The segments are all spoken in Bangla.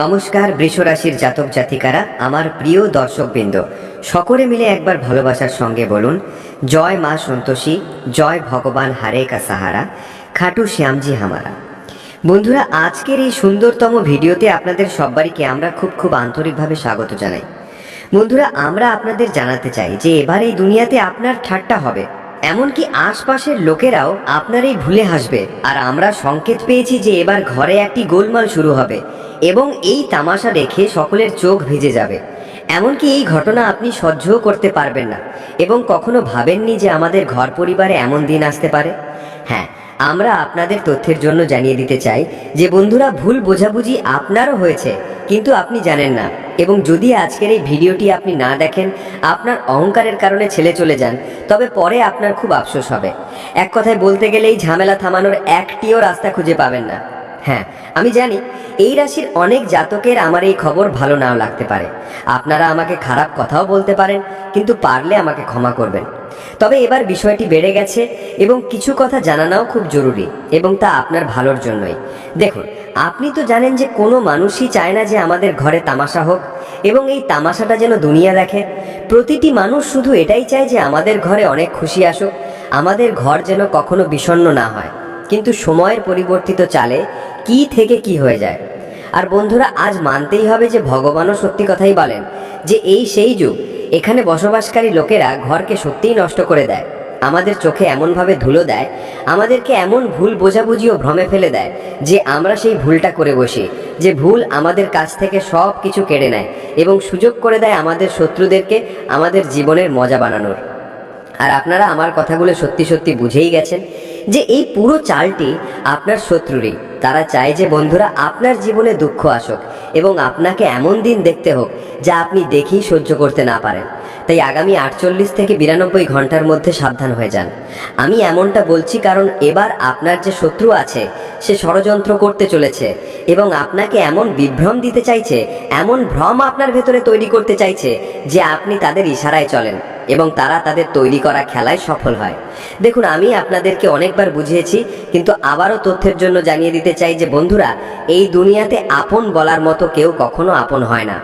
নমস্কার, বৃষরাশির জাতক জাতিকারা, আমার প্রিয় দর্শকবৃন্দ। সকলে মিলে একবার ভালোবাসার সঙ্গে বলুন, জয় মা সন্তোষী, জয় ভগবান হারে কা সাহারা খাটু শ্যামজি হামারা। বন্ধুরা, আজকের এই সুন্দরতম ভিডিওতে আপনাদের সবাইকে আমরা খুব খুব আন্তরিকভাবে স্বাগত জানাই। বন্ধুরা, আমরা আপনাদের জানাতে চাই যে এবার এই দুনিয়াতে আপনার ঠাট্টা হবে। এমনকি আশপাশের লোকেরাও আপনার এই ভুলে হাসবে। আর আমরা সংকেত পেয়েছি যে এবার ঘরে একটি গোলমাল শুরু হবে। এবং এই তামাশা দেখে সকলের চোখ ভিজে যাবে। এমনকি এই ঘটনা আপনি সহ্যও করতে পারবেন না। এবং কখনো ভাবেননি যে আমাদের ঘর পরিবারে এমন দিন আসতে পারে? হ্যাঁ আমরা আপনাদের তথ্যের জন্য জানিয়ে দিতে চাই যে বন্ধুরা ভুল বোঝাবুঝি আপনারও হয়েছে, কিন্তু আপনি জানেন না। এবং যদি আজকের এই ভিডিওটি আপনি না দেখেন, আপনার অহংকারের কারণে ছেলে চলে যান, তবে পরে আপনার খুব আফসোস হবে। এক কথায় বলতে গেলে এই ঝামেলা থামানোর একটিও রাস্তা খুঁজে পাবেন না। হ্যাঁ আমি জানি এই রাশির অনেক জাতকের আমার এই খবর ভালো নাও লাগতে পারে। আপনারা আমাকে খারাপ কথাও বলতে পারেন, কিন্তু পারলে আমাকে ক্ষমা করবেন। তবে এবার বিষয়টি বেড়ে গেছে এবং কিছু কথা জানানোও খুব জরুরি এবং তা আপনার ভালোর জন্যই। দেখুন, আপনি তো জানেন যে কোনো মানুষই চায় না যে আমাদের ঘরে তামাশা হোক এবং এই তামাশাটা যেন দুনিয়া দেখে। প্রতিটি মানুষ শুধু এটাই চায় যে আমাদের ঘরে অনেক খুশি আসুক, আমাদের ঘর যেন কখনো বিষণ্ণ না হয়। কিন্তু সময়ের পরিবর্তিত চালে কি থেকে কি হয়ে যায়। আর বন্ধুরা, আজ মানতেই হবে যে ভগবানও সত্যি কথাই বলেন যে এই সেই যুগ, এখানে বসবাসকারী লোকেরা ঘরকে সত্যিই নষ্ট করে দেয়। আমাদের চোখে এমনভাবে ধুলো দেয়, আমাদেরকে এমন ভুল বোঝাবুঝি ও ভ্রমে ফেলে দেয় যে আমরা সেই ভুলটা করে বসি, যে ভুল আমাদের কাছ থেকে সব কিছু কেড়ে নেয় এবং সুযোগ করে দেয় আমাদের শত্রুদেরকে আমাদের জীবনের মজা বানানোর। আর আপনারা আমার কথাগুলো সত্যি সত্যি বুঝেই গেছেন যে এই পুরো চালটি আপনার শত্রুরই। তারা চায় যে বন্ধুরা আপনার জীবনে দুঃখ আসুক এবং আপনাকে এমন দিন দেখতে হোক যা আপনি দেখেই সহ্য করতে না পারেন। তাই আগামী আটচল্লিশ থেকে বিরানব্বই ঘণ্টার মধ্যে সাবধান হয়ে যান। আমি এমনটা বলছি কারণ এবার আপনার যে শত্রু আছে, সে ষড়যন্ত্র করতে চলেছে এবং আপনাকে এমন বিভ্রম দিতে চাইছে, এমন ভ্রম আপনার ভেতরে তৈরি করতে চাইছে যে আপনি তাদের ইশারায় চলেন। এবং তারা তাদের তৈরি করা খেলায় সফল হয়। দেখুন, আমি আপনাদেরকে অনেকবার বুঝিয়েছি, কিন্তু আবারও তথ্যের জন্য জানিয়ে দিতে চাই যে, বন্ধুরা, এই দুনিয়াতে আপন বলার মতো কেউ কখনো আপন হয় না।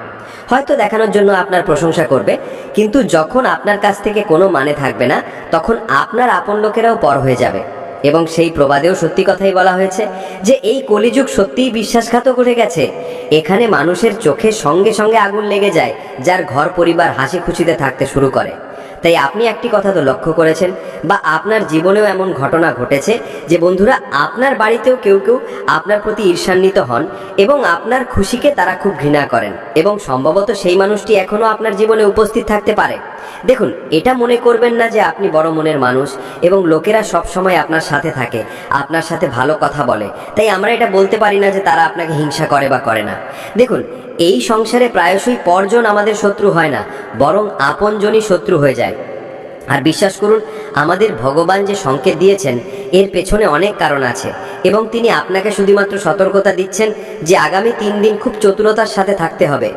হয়তো দেখানোর জন্য আপনার প্রশংসা করবে, কিন্তু যখন আপনার কাছ থেকে কোনো মানে থাকবে না, তখন আপনার আপন লোকেরাও পর হয়ে যাবে। এবং সেই প্রবাদেও সত্যি কথাই বলা হয়েছে যে, এই কলিযুগ সত্যিই বিশ্বাসঘাতক উঠে গেছে। এখানে মানুষের চোখে সঙ্গে সঙ্গে আগুন লেগে যায়, যার ঘর পরিবার হাসি খুশিতে থাকতে শুরু করে। তাই আপনি একটি কথা তো লক্ষ্য করেছেন, বা আপনার জীবনেও এমন ঘটনা ঘটেছে যে বন্ধুরা আপনার বাড়িতেও কেউ কেউ আপনার প্রতি ঈর্ষান্বিত হন এবং আপনার খুশিকে তারা খুব ঘৃণা করেন এবং সম্ভবত সেই মানুষটি এখনও আপনার জীবনে উপস্থিত থাকতে পারে। দেখুন, এটা মনে করবেন না যে আপনি বড় মনের মানুষ এবং লোকেরা সব সময় আপনার সাথে থাকে, আপনার সাথে ভালো কথা বলে। তাই আমরা এটা বলতে পারি না যে তারা আপনাকে হিংসা করে বা করে না। দেখুন এই সংসারে প্রায়শই পরজন আমাদের শত্রু হয় না, বরং আপনজনই শত্রু হয়ে যায়। আর বিশ্বাস করুন, আমাদের ভগবান যে সংকেত দিয়েছেন, এর পেছনে অনেক কারণ আছে এবং তিনি আপনাকে শুধুমাত্র সতর্কতা দিচ্ছেন যে আগামী তিন দিন খুব চতুরতার সাথে থাকতে হবে।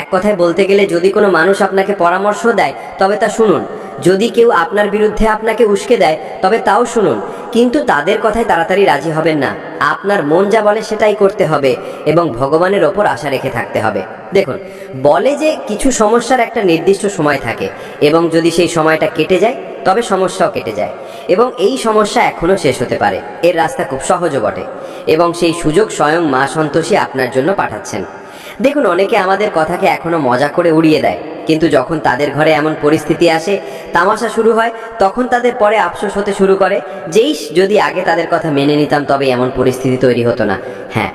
এক কথায় বলতে গেলে যদি কোনো মানুষ আপনাকে পরামর্শ দেয়, তবে তা শুনুন। যদি কেউ আপনার বিরুদ্ধে আপনাকে উস্কে দেয়, তবে তাও শুনুন। কিন্তু তাদের কথায় তাড়াতাড়ি রাজি হবেন না। আপনার মন যা বলে সেটাই করতে হবে এবং ভগবানের ওপর আশা রেখে থাকতে হবে। দেখুন, বলে যে কিছু সমস্যার একটা নির্দিষ্ট সময় থাকে এবং যদি সেই সময়টা কেটে যায়, তবে সমস্যাও কেটে যায়। এবং এই সমস্যা এখনও শেষ হতে পারে। এর রাস্তা খুব সহজও বটে। এবং সেই সুযোগ স্বয়ং মা সন্তোষী আপনার জন্য পাঠাচ্ছেন। দেখুন, অনেকে আমাদের কথাকে এখনও মজা করে উড়িয়ে দেয়। কিন্তু যখন তাদের ঘরে এমন পরিস্থিতি আসে, তামাশা শুরু হয়, তখন তাদের পরে আফসোস হতে শুরু করে। যেই যদি আগে তাদের কথা মেনে নিতাম, তবে এমন পরিস্থিতি তৈরি হতো না। হ্যাঁ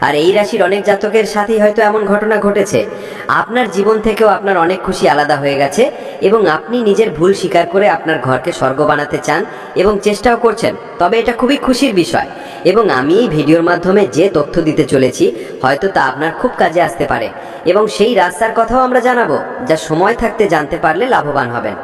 আর এই রাশির অনেক জাতকের সাথেই হয়তো এমন ঘটনা ঘটেছে। আপনার জীবন থেকেও আপনার অনেক খুশি আলাদা হয়ে গেছে এবং আপনি নিজের ভুল স্বীকার করে আপনার ঘরকে স্বর্গ বানাতে চান এবং চেষ্টাও করছেন। তবে এটা খুবই খুশির বিষয় এবং আমি এই ভিডিওর মাধ্যমে যে তথ্য দিতে চলেছি, হয়তো তা আপনার খুব কাজে আসতে পারে এবং সেই রাস্তার কথাও আমরা জানাব, যা সময় থাকতে জানতে পারলে লাভবান হবেন।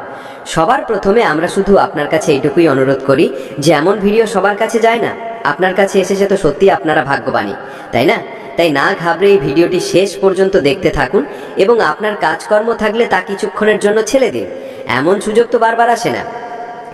সবার প্রথমে আমরা শুধু আপনার কাছে এইটুকুই অনুরোধ করি যে এমন ভিডিও সবার কাছে যায় না। আপনার কাছে এসেছে তো সত্যি আপনারা ভাগ্যবানী তাই না? তাই না ঘাবড়ে এই ভিডিওটি শেষ পর্যন্ত দেখতে থাকুন এবং আপনার কাজকর্ম থাকলে তা কিছুক্ষণের জন্য ছেড়ে দিন। এমন সুযোগ তো বারবার আসে না।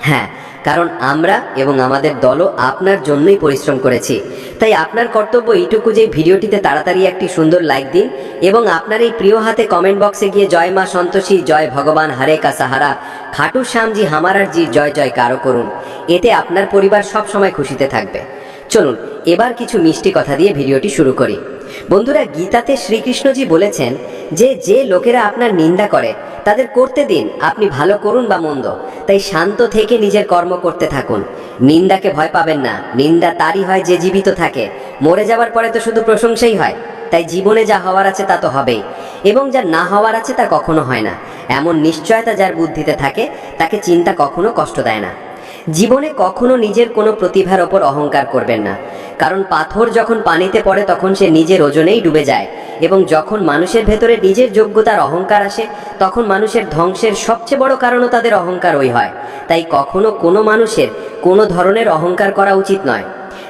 হ্যাঁ কারণ আমরা এবং আমাদের দলও আপনার জন্যই পরিশ্রম করেছি। তাই আপনার কর্তব্য এইটুকু যে ভিডিওটিতে তাড়াতাড়ি একটি সুন্দর লাইক দিন এবং আপনার এই প্রিয় হাতে কমেন্ট বক্সে গিয়ে জয় মা সন্তোষী, জয় ভগবান, হারে কা সাহারা, খাটু শ্যামজি হামারার জি জয় জয় কারও করুন। এতে আপনার পরিবার সব সময় খুশিতে থাকবে। চলুন, এবার কিছু মিষ্টি কথা দিয়ে ভিডিওটি শুরু করি। বন্ধুরা, গীতাতে শ্রীকৃষ্ণজি বলেছেন যে যে লোকেরা আপনার নিন্দা করে, তাদের করতে দিন, আপনি ভালো করুন বা মন্দ। তাই শান্ত থেকে নিজের কর্ম করতে থাকুন। নিন্দাকে ভয় পাবেন না। নিন্দা তারই হয় যে জীবিত থাকে। মরে যাওয়ার পরে তো শুধু প্রশংসাই হয়। তাই জীবনে যা হওয়ার আছে তা তো হবেই। এবং যা না হওয়ার আছে তা কখনো হয় না। এমন নিশ্চয়তা যার বুদ্ধিতে থাকে, তাকে চিন্তা কখনো কষ্ট দেয় না। জীবনে কখনো নিজের কোনো প্রতিভার ওপর অহংকার করবেন না। কারণ পাথর যখন পানিতে পড়ে তখন সে নিজের ওজনেই ডুবে যায় এবং যখন মানুষের ভেতরে নিজের যোগ্যতার অহংকার আসে, তখন মানুষের ধ্বংসের সবচেয়ে বড় কারণও তাদের অহংকার ওই হয়। তাই কখনো কোনো মানুষের কোনো ধরনের অহংকার করা উচিত নয়।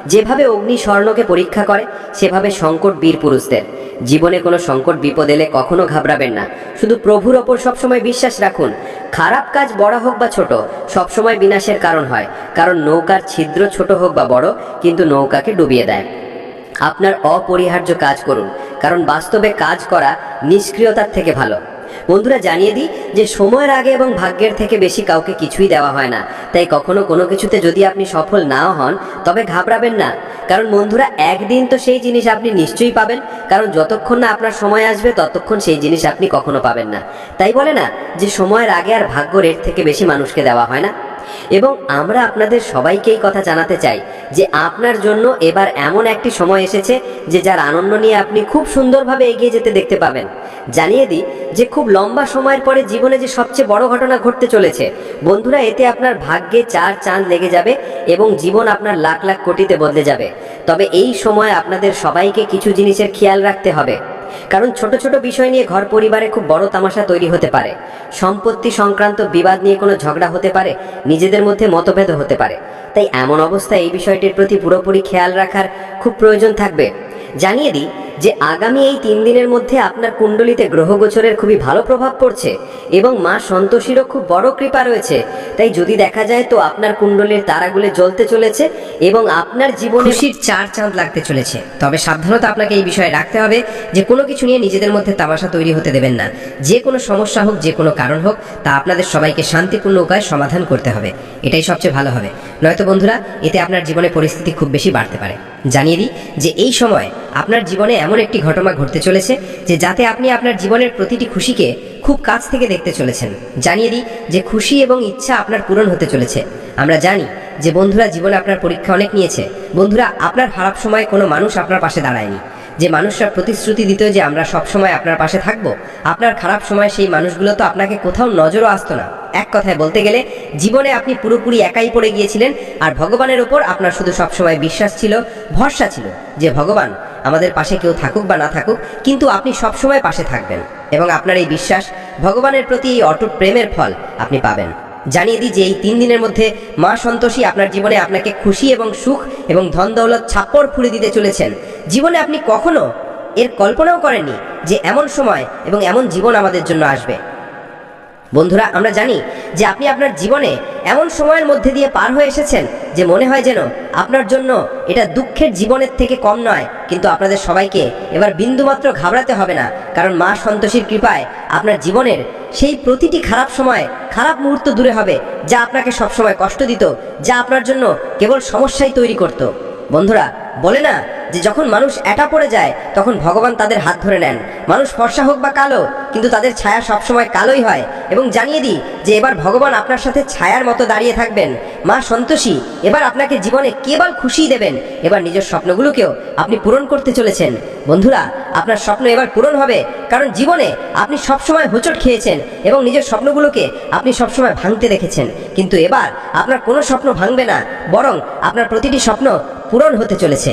যেভাবে অগ্নি স্বর্ণকে পরীক্ষা করে, সেভাবে সংকট বীর পুরুষদের। জীবনে কোনো সংকট, বিপদ এলে কখনো ঘাবড়াবেন না। শুধু প্রভুর ওপর সবসময় বিশ্বাস রাখুন। খারাপ কাজ বড় হোক বা ছোট, সবসময় বিনাশের কারণ হয়। কারণ নৌকার ছিদ্র ছোট হোক বা বড়, কিন্তু নৌকাকে ডুবিয়ে দেয়। আপনার অপরিহার্য কাজ করুন। কারণ বাস্তবে কাজ করা নিষ্ক্রিয়তার থেকে ভালো। বন্ধুরা জানিয়ে দিই যে সময়ের আগে এবং ভাগ্যের থেকে বেশি কাউকে কিছুই দেওয়া হয় না। তাই কখনো কোনো কিছুতে যদি আপনি সফল না হন, তবে ঘাবড়াবেন না। কারণ বন্ধুরা, একদিন তো সেই জিনিস আপনি নিশ্চয়ই পাবেন। কারণ যতক্ষণ না আপনার সময় আসবে, ততক্ষণ সেই জিনিস আপনি কখনো পাবেন না। তাই বলে না যে সময়ের আগে আর ভাগ্য রেট থেকে বেশি মানুষকে দেওয়া হয় না? এবং আমরা আপনাদের সবাইকে এই কথা জানাতে চাই যে আপনার জন্য এবার এমন একটি সময় এসেছে যে যার আনন্দ নিয়ে আপনি খুব সুন্দরভাবে এগিয়ে যেতে দেখতে পাবেন। জানিয়ে দিই যে খুব লম্বা সময়ের পরে জীবনে যে সবচেয়ে বড় ঘটনা ঘটতে চলেছে, বন্ধুরা এতে আপনার ভাগ্যে চার চাঁদ লেগে যাবে এবং জীবন আপনার লাখ লাখ কোটিতে বদলে যাবে। তবে এই সময় আপনাদের সবাইকে কিছু জিনিসের খেয়াল রাখতে হবে। কারণ ছোট ছোট বিষয় নিয়ে ঘর পরিবারে খুব বড় তামাশা তৈরি হতে পারে। সম্পত্তি সংক্রান্ত বিবাদ নিয়ে কোনো ঝগড়া হতে পারে, নিজেদের মধ্যে মতভেদ হতে পারে। তাই এমন অবস্থায় এই বিষয়টির প্রতি পুরোপুরি খেয়াল রাখার খুব প্রয়োজন থাকবে। জানিয়ে দিই যে আগামী এই তিন দিনের মধ্যে আপনার কুণ্ডলিতে গ্রহগোচরের খুবই ভালো প্রভাব পড়ছে এবং মা সন্তোষীরও খুব বড় কৃপা রয়েছে। তাই যদি দেখা যায় তো আপনার কুণ্ডলীর তারাগুলো জ্বলতে চলেছে এবং আপনার জীবনে খুশির চার চাঁদ লাগতে চলেছে। তবে সাবধানতা আপনাকে এই বিষয়ে রাখতে হবে যে কোনো কিছু নিয়ে নিজেদের মধ্যে তামাশা তৈরি হতে দেবেন না। যে কোনো সমস্যা হোক, যে কোনো কারণ হোক, তা আপনাদের সবাইকে শান্তিপূর্ণ উপায়ে সমাধান করতে হবে। এটাই সবচেয়ে ভালো হবে। নয়তো বন্ধুরা, এতে আপনার জীবনে পরিস্থিতি খুব বেশি বাড়তে পারে। জানিয়ে দিই যে এই সময় আপনার জীবনে এমন একটি ঘটনা ঘটতে চলেছে যে যাতে আপনি আপনার জীবনের প্রতিটি খুশিকে খুব কাছ থেকে দেখতে চলেছেন। জানিয়ে দিই যে খুশি এবং ইচ্ছা আপনার পূরণ হতে চলেছে। আমরা জানি যে বন্ধুরা জীবনে আপনার পরীক্ষা অনেক নিয়েছে। বন্ধুরা, আপনার খারাপ সময়ে কোনো মানুষ আপনার পাশে দাঁড়ায়নি। যে মানুষরা প্রতিশ্রুতি দিত যে আমরা সব সময় আপনার পাশে থাকব, আপনার খারাপ সময় সেই মানুষগুলো তো আপনাকে কোথাও নজরও আসতো না। এক কথায় বলতে গেলে, জীবনে আপনি পুরোপুরি একাই পড়ে গিয়েছিলেন আর ভগবানের ওপর আপনার শুধু সবসময় বিশ্বাস ছিল, ভরসা ছিল যে ভগবান, আমাদের পাশে কেউ থাকুক বা না থাকুক, কিন্তু আপনি সবসময় পাশে থাকবেন এবং আপনার এই বিশ্বাস ভগবানের প্রতি এই অটুট প্রেমের ফল আপনি পাবেন। জানিয়ে দিই যে এই তিন দিনের মধ্যে মা সন্তোষী আপনার জীবনে আপনাকে খুশি এবং সুখ এবং ধন দৌলত ছাপ্পড় ফুলে দিতে চলেছেন। জীবনে আপনি কখনো এর কল্পনাও করেননি যে এমন সময় এবং এমন জীবন আমাদের জন্য আসবে। বন্ধুরা, আমরা জানি যে আপনি আপনার জীবনে এমন সময়ের মধ্যে দিয়ে পার হয়ে এসেছেন যে মনে হয় যেন আপনার জন্য এটা দুঃখের জীবনের থেকে কম নয়। কিন্তু আপনাদের সবাইকে এবার বিন্দুমাত্র ঘাবড়াতে হবে না, কারণ মা সন্তোষীর কৃপায় আপনার জীবনের সেই প্রতিটি খারাপ সময় খারাপ মুহূর্ত দূরে হবে, যা আপনাকে সবসময় কষ্ট দিত, যা আপনার জন্য কেবল সমস্যাই তৈরি করত। বন্ধুরা বলে না যে যখন মানুষ একা পড়ে যায়, তখন ভগবান তাদের হাত ধরে নেন। মানুষ ফর্সা হোক বা কালো, কিন্তু তাদের ছায়া সবসময় কালোই হয়। এবং জানিয়ে দিই যে এবার ভগবান আপনার সাথে ছায়ার মতো দাঁড়িয়ে থাকবেন। মা সন্তোষী, এবার আপনাকে জীবনে কেবল খুশি দেবেন। এবার নিজের স্বপ্নগুলোকেও আপনি পূরণ করতে চলেছেন। বন্ধুরা, আপনার স্বপ্ন এবার পূরণ হবে, কারণ জীবনে আপনি সবসময় হোঁচট খেয়েছেন এবং নিজের স্বপ্নগুলোকে আপনি সবসময় ভাঙতে দেখেছেন। কিন্তু এবার আপনার কোনো স্বপ্ন ভাঙবে না, বরং আপনার প্রতিটি স্বপ্ন পূরণ হতে চলেছে।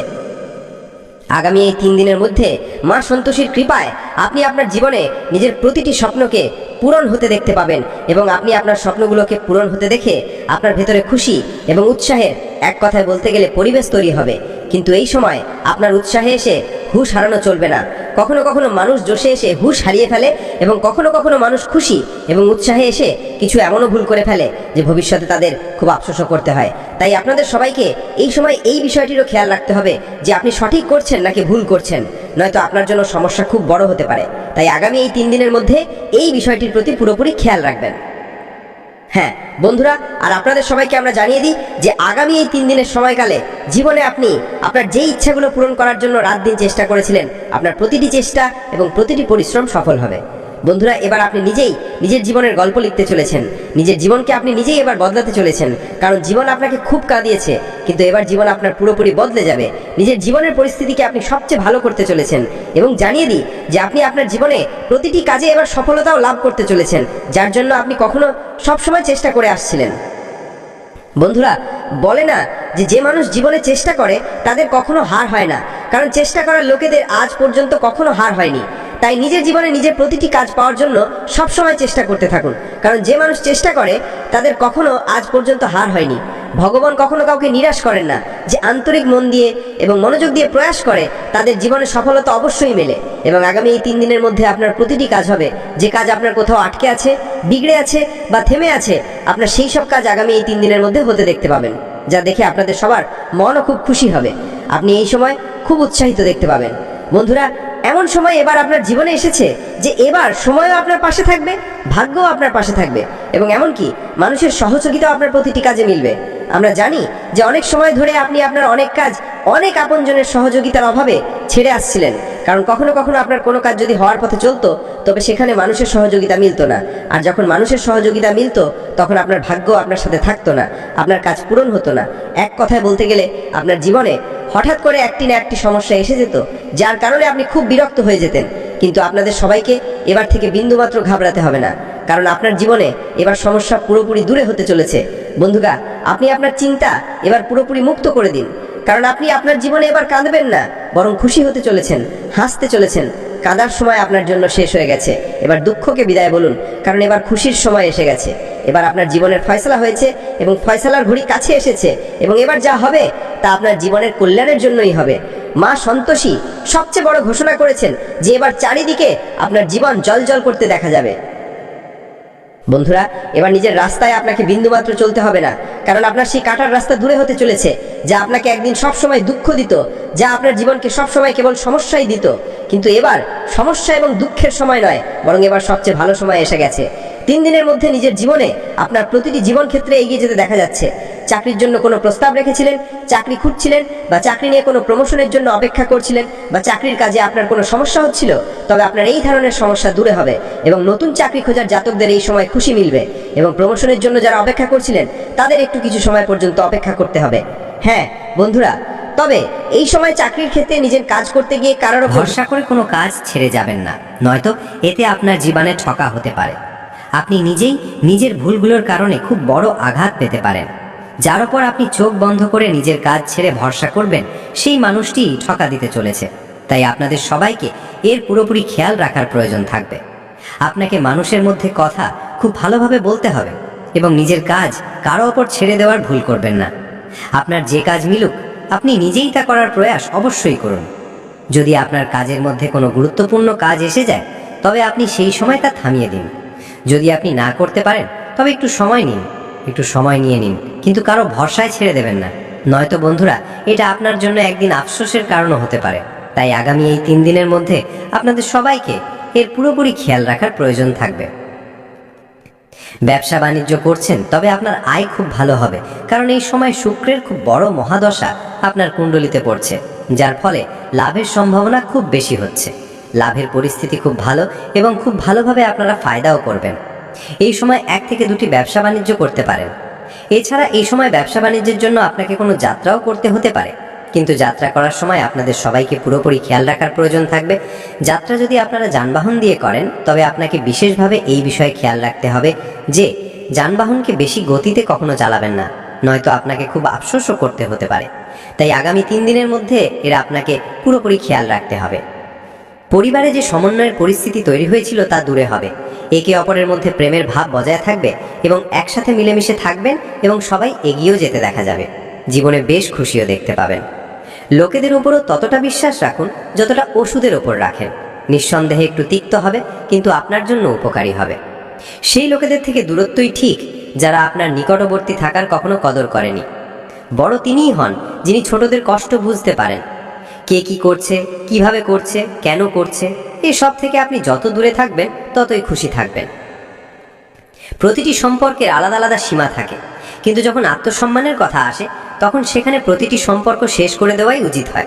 আগামী এই তিন দিনের মধ্যে মা সন্তোষীর কৃপায় আপনি আপনার জীবনে নিজের প্রতিটি স্বপ্নকে পূরণ হতে দেখতে পাবেন এবং আপনি আপনার স্বপ্নগুলোকে পূরণ হতে দেখে আপনার ভেতরে খুশি এবং উৎসাহের এক কথায় বলতে গেলে পরিবেশ তৈরি হবে। কিন্তু এই সময় আপনার উৎসাহে এসে হুশ হারানো চলবে না। কখনো কখনো মানুষ জোশে এসে হুশ হারিয়ে ফেলে এবং কখনো কখনো মানুষ খুশি এবং উৎসাহে এসে কিছু এমনও ভুল করে ফেলে যে ভবিষ্যতে তাদের খুব আফসোসও করতে হয়। তাই আপনাদের সবাইকে এই সময় এই বিষয়টিরও খেয়াল রাখতে হবে যে আপনি সঠিক করছেন নাকি ভুল করছেন। নয়তো আপনার জন্য সমস্যা খুব বড় হতে পারে। তাই আগামী এই তিন দিনের মধ্যে এই বিষয়টির প্রতি পুরোপুরি খেয়াল রাখবেন। হ্যাঁ বন্ধুরা, আর আপনাদের সবাইকে আমরা জানিয়ে দিই যে আগামী এই তিন দিনের সময়কালে জীবনে আপনি আপনার যেই ইচ্ছাগুলো পূরণ করার জন্য রাত দিন চেষ্টা করেছিলেন, আপনার প্রতিটি চেষ্টা এবং প্রতিটি পরিশ্রম সফল হবে। বন্ধুরা, এবার আপনি নিজেই নিজের জীবনের গল্প লিখতে চলেছেন। নিজের জীবনকে আপনি নিজেই এবার বদলাতে চলেছেন। কারণ জীবন আপনাকে খুব কাঁদিয়েছে, কিন্তু এবার জীবন আপনার পুরোপুরি বদলে যাবে। নিজের জীবনের পরিস্থিতিকে আপনি সবচেয়ে ভালো করতে চলেছেন এবং জানিয়ে দিই যে আপনি আপনার জীবনে প্রতিটি কাজে এবার সফলতাও লাভ করতে চলেছেন, যার জন্য আপনি কখনো সবসময় চেষ্টা করে আসছিলেন। বন্ধুরা, বলে না যে যে মানুষ জীবনে চেষ্টা করে, তাদের কখনো হার হয় না। কারণ চেষ্টা করার লোকেদের আজ পর্যন্ত কখনো হার হয়নি। তাই নিজের জীবনে নিজের প্রতিটি কাজ পাওয়ার জন্য সব সময় চেষ্টা করতে থাকুন। কারণ যে মানুষ চেষ্টা করে, তাদের কখনো আজ পর্যন্ত হার হয়নি। ভগবান কখনো কাউকে নিরাশ করেন না যে আন্তরিক মন দিয়ে এবং মনোযোগ দিয়ে প্রয়াস করে, তাদের জীবনে সফলতা অবশ্যই মেলে। এবং আগামী এই তিন দিনের মধ্যে আপনার প্রতিটি কাজ হবে। যে কাজ আপনার কোথাও আটকে আছে, বিগড়ে আছে বা থেমে আছে, আপনার সেই সব কাজ আগামী এই তিন দিনের মধ্যে হতে দেখতে পাবেন, যা দেখে আপনাদের সবার মনও খুব খুশি হবে। আপনি এই সময় খুব উৎসাহিত দেখতে পাবেন। বন্ধুরা এমন সময় এবার আপনার জীবনে এসেছে যে এবার সময়ও আপনার পাশে থাকবে, ভাগ্যও আপনার পাশে থাকবে। এবং এমনকি মানুষের সহযোগিতাও আপনার প্রতিটি কাজে মিলবে। আমরা জানি যে অনেক সময় ধরে আপনি আপনার অনেক কাজ অনেক আপনজনের সহযোগিতার অভাবে ছেড়ে আসছিলেন। কারণ কখনো কখনো আপনার কোনো কাজ যদি হওয়ার পথে চলতো, তবে সেখানে মানুষের সহযোগিতা মিলতো না। আর যখন মানুষের সহযোগিতা মিলতো, তখন আপনার ভাগ্য আপনার সাথে থাকতো না। আপনার কাজ পূরণ হতো না। এক কথায় বলতে গেলে, আপনার জীবনে হঠাৎ করে একটি না একটি সমস্যা এসে যেত, যার কারণে আপনি খুব বিরক্ত হয়ে যেতেন। কিন্তু আপনাদের সবাইকে এবার থেকে বিন্দুমাত্র ঘাবড়াতে হবে না। কারণ আপনার জীবনে এবার সমস্যা পুরোপুরি দূরে হতে চলেছে। বন্ধুরা আপনি আপনার চিন্তা এবার পুরোপুরি মুক্ত করে দিন। কারণ আপনি আপনার জীবনে এবার কাঁদবেন না, বরং খুশি হতে চলেছেন, হাসতে চলেছেন। কাঁদার সময় আপনার জন্য শেষ হয়ে গেছে। এবার দুঃখকে বিদায় বলুন, কারণ এবার খুশির সময় এসে গেছে। এবার আপনার জীবনের ফয়সলা হয়েছে এবং ফয়সলার ঘড়ি কাছে এসেছে এবং এবার যা হবে তা আপনার জীবনের কল্যাণের জন্যই হবে। মা সন্তোষী সবচেয়ে বড় ঘোষণা করেছেন যে এবার চারিদিকে আপনার জীবন জল করতে দেখা যাবে। বন্ধুরা, এবার নিজের রাস্তায় আপনাকে বিন্দুমাত্র চলতে হবে না, কারণ আপনার সেই কাটার রাস্তা দূরে হতে চলেছে, যা আপনাকে একদিন সব সময় দুঃখ দিত, যা আপনার জীবনকে সব সময় কেবল সমস্যাই দিত। কিন্তু এবার সমস্যা এবং দুঃখের সময় নয়, বরং এবার সবচেয়ে ভালো সময় এসে গেছে। তিন দিনের মধ্যে নিজের জীবনে আপনার প্রতিটি জীবন ক্ষেত্রে এগিয়ে যেতে দেখা যাচ্ছে। চাকরির জন্য কোনো প্রস্তাব রেখেছিলেন, চাকরি খুঁজছিলেন, বা চাকরি নিয়ে কোনো প্রমোশনের জন্য অপেক্ষা করছিলেন, বা চাকরির কাজে আপনার কোনো সমস্যা হচ্ছিল? তবে আপনার এই ধরনের সমস্যা দূরে হবে এবং নতুন চাকরি খোঁজার জাতকদের এই সময় খুশি মিলবে এবং প্রমোশনের জন্য যারা অপেক্ষা করছিলেন, তাদের একটু কিছু সময় পর্যন্ত অপেক্ষা করতে হবে। হ্যাঁ বন্ধুরা, তবে এই সময় চাকরির ক্ষেত্রে নিজের কাজ করতে গিয়ে কারোর ভরসা করে কোনো কাজ ছেড়ে যাবেন না, নয়তো এতে আপনার জীবনে ঠকা হতে পারে। আপনি নিজেই নিজের ভুলগুলোর কারণে খুব বড় আঘাত পেতে পারেন। যার ওপর আপনি চোখ বন্ধ করে নিজের কাজ ছেড়ে ভরসা করবেন, সেই মানুষটি ঠকা দিতে চলেছে। তাই আপনাদের সবাইকে এর পুরোপুরি খেয়াল রাখার প্রয়োজন থাকবে। আপনাকে মানুষের মধ্যে কথা খুব ভালোভাবে বলতে হবে এবং নিজের কাজ কারও ওপর ছেড়ে দেওয়ার ভুল করবেন না। আপনার যে কাজ মিলুক, আপনি নিজেই তা করার প্রয়াস অবশ্যই করুন। যদি আপনার কাজের মধ্যে কোনো গুরুত্বপূর্ণ কাজ এসে যায়, তবে আপনি সেই সময় তা থামিয়ে দিন। যদি আপনি না করতে পারেন, তবে একটু সময় নিন। একটু সময় নিয়ে নিন। কিন্তু কারও ভরসায় ছেড়ে দেবেন না। নয়তো বন্ধুরা, এটা আপনার জন্য একদিন আফসোসের কারণও হতে পারে। তাই আগামী এই তিন দিনের মধ্যে আপনাদের সবাইকে এর পুরোপুরি খেয়াল রাখার প্রয়োজন থাকবে। ব্যবসা বাণিজ্য করছেন, তবে আপনার আয় খুব ভালো হবে। কারণ এই সময় শুক্রের খুব বড় মহাদশা আপনার কুণ্ডলিতে পড়ছে, যার ফলে লাভের সম্ভাবনা খুব বেশি হচ্ছে। লাভের পরিস্থিতি খুব ভালো এবং খুব ভালোভাবে আপনারা ফায়দাও করবেন। এই সময় এক থেকে দুটি ব্যবসা বাণিজ্য করতে পারেন। এছাড়া এই সময় ব্যবসা বাণিজ্যের জন্য আপনাকে কোনো যাত্রাও করতে হতে পারে। কিন্তু যাত্রা করার সময় আপনাদের সবাইকে পুরোপুরি খেয়াল রাখার প্রয়োজন থাকবে। যাত্রা যদি আপনারা যানবাহন দিয়ে করেন, তবে আপনাকে বিশেষভাবে এই বিষয়ে খেয়াল রাখতে হবে যে, যানবাহনকে বেশি গতিতে কখনো চালাবেন না, নয়তো আপনাকে খুব আফসোসও করতে হতে পারে। তাই আগামী তিন দিনের মধ্যে এরা আপনাকে পুরোপুরি খেয়াল রাখতে হবে। পরিবারে যে সমন্বয়ের পরিস্থিতি তৈরি হয়েছিল তা দূরে হবে। একে অপরের মধ্যে প্রেমের ভাব বজায় থাকবে এবং একসাথে মিলেমিশে থাকবেন এবং সবাই এগিয়েও যেতে দেখা যাবে। জীবনে বেশ খুশিও দেখতে পাবেন। লোকেদের উপরও ততটা বিশ্বাস রাখুন যতটা ওষুধের ওপর রাখেন। নিঃসন্দেহে একটু তিক্ত হবে, কিন্তু আপনার জন্য উপকারী হবে। সেই লোকেদের থেকে দূরত্বই ঠিক, যারা আপনার নিকটবর্তী থাকার কখনো কদর করেনি। বড় তিনিই হন, যিনি ছোটদের কষ্ট বুঝতে পারেন। কে কি করছে, কীভাবে করছে, কেন করছে এসব থেকে আপনি যত দূরে থাকবেন, ততই খুশি থাকবেন। প্রতিটি সম্পর্কের আলাদা আলাদা সীমা থাকে। কিন্তু যখন আত্মসম্মানের কথা আসে, তখন সেখানে প্রতিটি সম্পর্ক শেষ করে দেওয়াই উচিত হয়।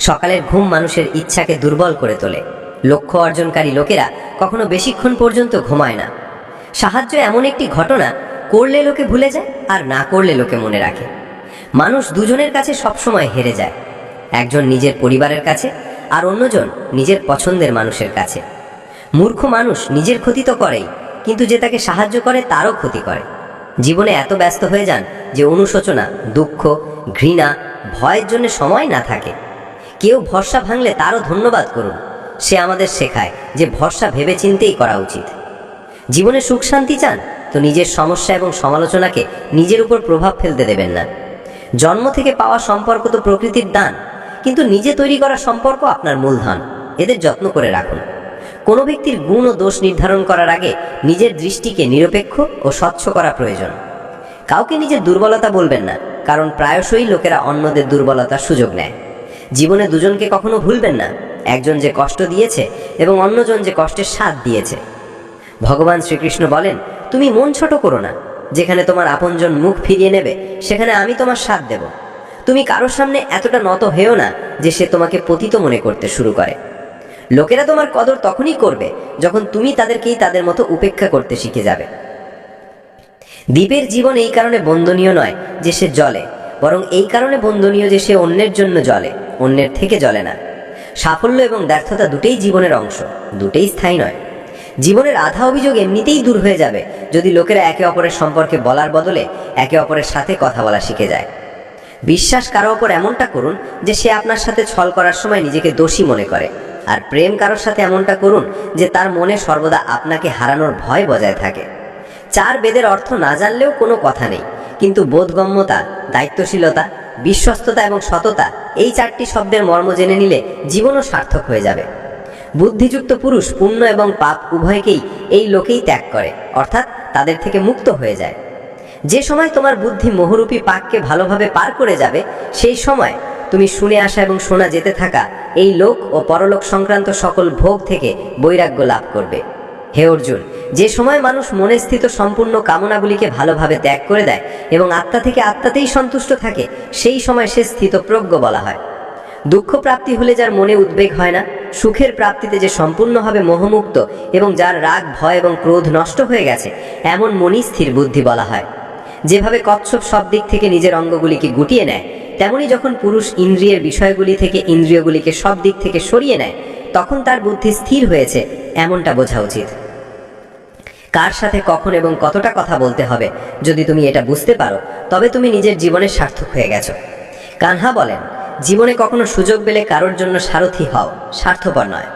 সকালের ঘুম মানুষের ইচ্ছাকে দুর্বল করে তোলে। লক্ষ্য অর্জনকারী লোকেরা কখনো বেশিক্ষণ পর্যন্ত ঘুমায় না। সাহায্য এমন একটি ঘটনা, করলে লোকে ভুলে যায় আর না করলে লোকে মনে রাখে। মানুষ দুজনের কাছে সবসময় হেরে যায়। একজন নিজের পরিবারের কাছে আর অন্যজন নিজের পছন্দের মানুষের কাছে। মূর্খ মানুষ নিজের ক্ষতি তো করেই, কিন্তু যে তাকে সাহায্য করে তারও ক্ষতি করে। জীবনে এত ব্যস্ত হয়ে যান যে অনুশোচনা, দুঃখ, ঘৃণা, ভয়ের জন্য সময় না থাকে। কেউ ভরসা ভাঙলে তারও ধন্যবাদ করুন। সে আমাদের শেখায় যে ভরসা ভেবে চিন্তেই করা উচিত। জীবনে সুখ শান্তি চান, তো নিজের সমস্যা এবং সমালোচনাকে নিজের উপর প্রভাব ফেলতে দেবেন না। জন্ম থেকে পাওয়া সম্পর্ক তো প্রকৃতির দান কিন্তু নিজে তৈরি করা সম্পর্ক আপনার মূলধন। এদের যত্ন করে রাখুন। কোনো ব্যক্তির গুণ ও দোষ নির্ধারণ করার আগে নিজের দৃষ্টিকে নিরপেক্ষ ও স্বচ্ছ করা প্রয়োজন। কাউকে নিজের দুর্বলতা বলবেন না, কারণ প্রায়শই লোকেরা অন্যদের দুর্বলতার সুযোগ নেয়। জীবনে দুজনকে কখনো ভুলবেন না, একজন যে কষ্ট দিয়েছে এবং অন্যজন যে কষ্টের স্বাদ দিয়েছে। ভগবান শ্রীকৃষ্ণ বলেন, তুমি মন ছোট করো না, যেখানে তোমার আপনজন মুখ ফিরিয়ে নেবে, সেখানে আমি তোমার সাথ দেব। তুমি কারোর সামনে এতটা নত হেও না যে সে তোমাকে পতিত মনে করতে শুরু করে। লোকেরা তোমার কদর তখনই করবে যখন তুমি তাদেরকেই তাদের মতো উপেক্ষা করতে শিখে যাবে। দ্বীপের জীবন এই কারণে বন্দনীয় নয় যে সে জলে বরং এই কারণে বন্দনীয় যে সে অন্যের জন্য জলে অন্যের থেকে জলে না। সাফল্য এবং ব্যর্থতা দুটেই জীবনের অংশ, দুটেই স্থায়ী নয়। জীবনের আধা অভিযোগ এমনিতেই দূর হয়ে যাবে যদি লোকেরা একে অপরের সম্পর্কে বলার বদলে একে অপরের সাথে কথা বলা শিখে যায়। বিশ্বাস কারও ওপর এমনটা করুন যে সে আপনার সাথে ছল করার সময় নিজেকে দোষী মনে করে। আর প্রেম কারোর সাথে এমনটা করুন যে তার মনে সর্বদা আপনাকে হারানোর ভয় বজায় থাকে। চার বেদের অর্থ না জানলেও কোনো কথা নেই। কিন্তু বোধগম্যতা, দায়িত্বশীলতা, বিশ্বস্ততা এবং সততা এই চারটি শব্দের মর্ম জেনে নিলে জীবনও সার্থক হয়ে যাবে। বুদ্ধিযুক্ত পুরুষ, পুণ্য এবং পাপ উভয়কেই এই লোকেই ত্যাগ করে, অর্থাৎ তাদের থেকে মুক্ত হয়ে যায়। যে সময় তোমার বুদ্ধি মোহরূপী পাককে ভালোভাবে পার করে যাবে, সেই সময় তুমি শুনে আসা এবং শোনা যেতে থাকা এই লোক ও পরলোক সংক্রান্ত সকল ভোগ থেকে বৈরাগ্য লাভ করবে। হে অর্জুন, যে সময় মানুষ মনে স্থিত সম্পূর্ণ কামনাগুলিকে ভালোভাবে ত্যাগ করে দেয় এবং আত্মা থেকে আত্মাতেই সন্তুষ্ট থাকে, সেই সময় সে স্থিতপ্রজ্ঞ বলা হয়। দুঃখ প্রাপ্তি হলে যার মনে উদ্বেগ হয় না, সুখের প্রাপ্তিতে যে সম্পূর্ণভাবে মোহমুক্ত এবং যার রাগ, ভয় এবং ক্রোধ নষ্ট হয়ে গেছে, এমন মনই স্থির বুদ্ধি বলা হয়। যেভাবে কচ্ছপ সব দিক থেকে নিজের অঙ্গগুলিকে গুটিয়ে নেয়, তেমনি যখন পুরুষ ইন্দ্রিয়ের বিষয়গুলি থেকে ইন্দ্রিয়গুলিকে সব দিক থেকে সরিয়ে নেয়, তখন তার বুদ্ধি স্থির হয়েছে, এমনটা বোঝা উচিত। কার সাথে কখন এবং কতটা কথা বলতে হবে, যদি তুমি এটা বুঝতে পারো, তবে তুমি নিজের জীবনে সার্থক হয়ে গেছো। কানহা বলেন, জীবনে কখনো সুযোগ পেলে কারোর জন্য সারথি হও, স্বার্থপর নয়।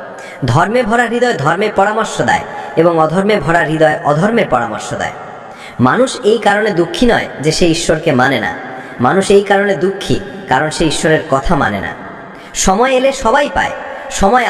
ধর্মে ভরা হৃদয় ধর্মে পরামর্শ দেয় এবং অধর্মে ভরা হৃদয় অধর্মের পরামর্শ দেয়। মানুষ এই কারণে দুঃখী নয় যে সে ঈশ্বরকে মানে না। মানুষ এই কারণে দুঃখী, কারণ সে ঈশ্বরের কথা মানে না। সময় এলে সবাই পায়। সময়